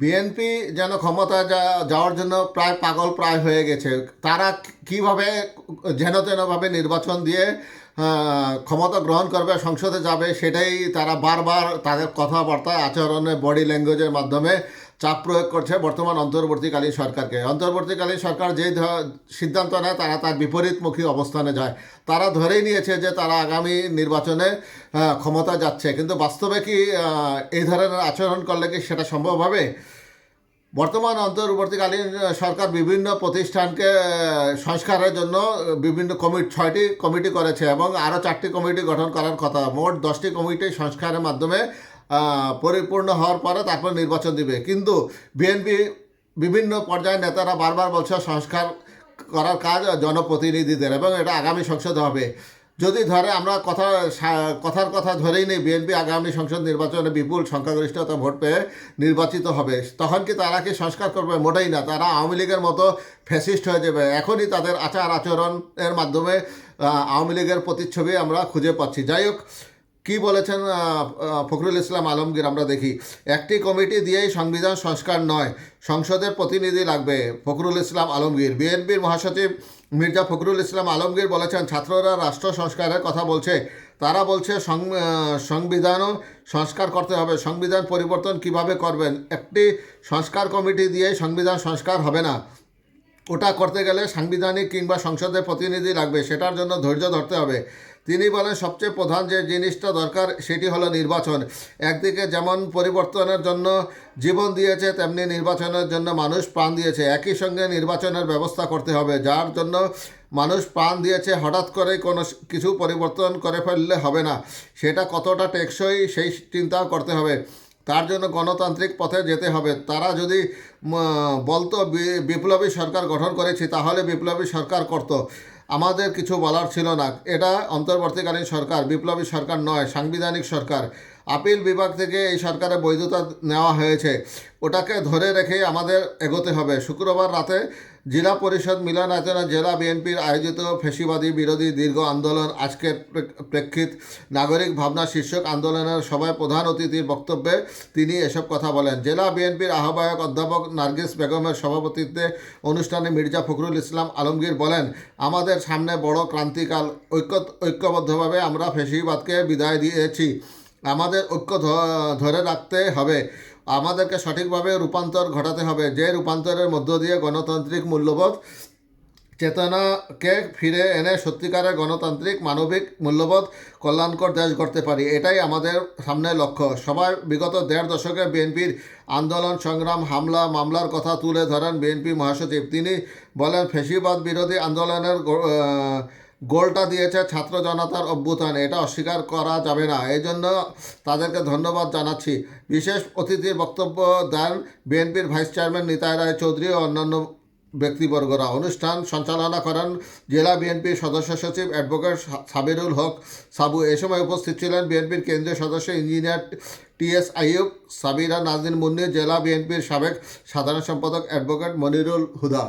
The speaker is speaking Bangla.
বিএনপি যেন ক্ষমতা যাওয়ার জন্য প্রায় পাগল প্রায় হয়ে গেছে। তারা কীভাবে যেন তেনভাবে নির্বাচন দিয়ে ক্ষমতা গ্রহণ করবে, সংসদে যাবে, সেটাই তারা বারবার তাদের কথাবার্তা, আচরণে, বডি ল্যাঙ্গুয়েজের মাধ্যমে চাপ প্রয়োগ করছে বর্তমান অন্তর্বর্তীকালীন সরকারকে। অন্তর্বর্তীকালীন সরকার যেই সিদ্ধান্ত নেয়, তারা তার বিপরীতমুখী অবস্থানে যায়। তারা ধরেই নিয়েছে যে তারা আগামী নির্বাচনে ক্ষমতা যাচ্ছে। কিন্তু বাস্তবে কি এই ধরনের আচরণ করলে কি সেটা সম্ভব হবে? বর্তমান অন্তর্বর্তীকালীন সরকার বিভিন্ন প্রতিষ্ঠানকে সংস্কারের জন্য বিভিন্ন কমিটি, ছয়টি কমিটি করেছে এবং আরও চারটি কমিটি গঠন করার কথা। মোট দশটি কমিটি সংস্কারের মাধ্যমে পরিপূর্ণ হওয়ার পরে তারপর নির্বাচন দিবে। কিন্তু বিএনপি বিভিন্ন পর্যায়ের নেতারা বারবার বলছে সংস্কার করার কাজ জনপ্রতিনিধিদের এবং এটা আগামী সংসদে হবে। যদি ধরে আমরা কথা, কথার কথা ধরেই নেই, বিএনপি আগামী সংসদ নির্বাচনে বিপুল সংখ্যাগরিষ্ঠতা ভোট পেয়ে নির্বাচিত হবে। তখন কি তারা কি সংস্কার করবে? মোটেই না। তারা আওয়ামী লীগের মতো ফ্যাসিস্ট হয়ে যাবে। এখনই তাদের আচার আচরণের মাধ্যমে আওয়ামী লীগের প্রতিচ্ছবি আমরা খুঁজে পাচ্ছি। যাই হোক কি বলেছেন ফখরুল ইসলাম আলমগীর? আমরা দেখি, একটি কমিটি দিয়েই সংবিধান সংস্কার নয়, সংসদের প্রতিনিধি লাগবে ফখরুল ইসলাম আলমগীর। বিএনপির মহাসচিব মির্জা ফখরুল ইসলাম আলমগীর বলেছেন, ছাত্ররা রাষ্ট্র সংস্কারের কথা বলছে। তারা বলছে সংবিধানও সংস্কার করতে হবে। সংবিধান পরিবর্তন কীভাবে করবেন? একটি সংস্কার কমিটি দিয়ে সংবিধান সংস্কার হবে না। ওটা করতে গেলে সাংবিধানিক কিংবা সংসদের প্রতিনিধি লাগবে, সেটার জন্য ধৈর্য ধরতে হবে। তিনি বলেন, সবচেয়ে প্রধান যে জিনিসটা দরকার, সেটি হলো নির্বাচন। একদিকে যেমন পরিবর্তনের জন্য জীবন দিয়েছে, তেমনি নির্বাচনের জন্য মানুষ প্রাণ দিয়েছে। একই সঙ্গে নির্বাচনের ব্যবস্থা করতে হবে, যার জন্য মানুষ প্রাণ দিয়েছে, হঠাৎ করে কোনো কিছু পরিবর্তন করে ফেললে হবে না। সেটা কতটা টেকসই, সেই চিন্তাও করতে হবে। তার জন্য গণতান্ত্রিক পথে যেতে হবে। তারা যদি বলতো বিপ্লবী সরকার গঠন করেছি, তাহলে বিপ্লবী সরকার করত। আমাদের কিছু বলার ছিল না। এটা অন্তর্বর্তীকালীন সরকার, বিপ্লবী সরকার নয়, সাংবিধানিক সরকার। আপিল বিভাগ থেকে এই সরকারের বৈধতা নেওয়া হয়েছে। ওটাকে ধরে রেখে আমাদের এগোতে হবে। শুক্রবার রাতে জেলা পরিষদ মিলনায়তনে জেলা বিএনপির আয়োজিত ফেসিবাদী বিরোধী দীর্ঘ আন্দোলন আজকের প্রেক্ষিত নাগরিক ভাবনা শীর্ষক আন্দোলনের সভায় প্রধান অতিথির বক্তব্যে তিনি এসব কথা বলেন। জেলা বিএনপির আহ্বায়ক অধ্যাপক নার্গিস বেগমের সভাপতিত্বে অনুষ্ঠানে মির্জা ফখরুল ইসলাম আলমগীর বলেন, আমাদের সামনে বড় ক্রান্তিকাল। ঐক্য ঐক্যবদ্ধভাবে আমরা ফেসিবাদকে বিদায় দিয়েছি। আমাদের ঐক্য ধরে রাখতে হবে। আমাদেরকে সঠিকভাবে রূপান্তর ঘটাতে হবে। যে রূপান্তরের মধ্য দিয়ে গণতান্ত্রিক মূল্যবোধ চেতনাকে ফিরে এনে সত্যিকারের গণতান্ত্রিক মানবিক মূল্যবোধ কল্যাণকর দেশ গড়তে পারি, এটাই আমাদের সামনে লক্ষ্য। সবাই বিগত দেড় দশকে বিএনপির আন্দোলন, সংগ্রাম, হামলা, মামলার কথা তুলে ধরেন বিএনপি মহাসচিব। তিনি বলেন, ফেসিবাদ বিরোধী আন্দোলনের গোলটা দিয়েছে ছাত্র জনতার অভ্যুত্থান। এটা অস্বীকার করা যাবে না। এই জন্য তাদেরকে ধন্যবাদ জানাচ্ছি। বিশেষ অতিথির বক্তব্য দেন বিএনপির ভাইস চেয়ারম্যান নিতাই রায় চৌধুরী ও অন্যান্য ব্যক্তিবর্গরা। অনুষ্ঠান সঞ্চালনা করেন জেলা বিএনপির সদস্য সচিব অ্যাডভোকেট সাবিরুল হক সাবু। এ সময় উপস্থিত ছিলেন বিএনপির কেন্দ্রীয় সদস্য ইঞ্জিনিয়ার টিএস আইয়ুব, সাবিরা নাজিন মুন্নি, জেলা বিএনপির সাবেক সাধারণ সম্পাদক অ্যাডভোকেট মনিরুল হুদা।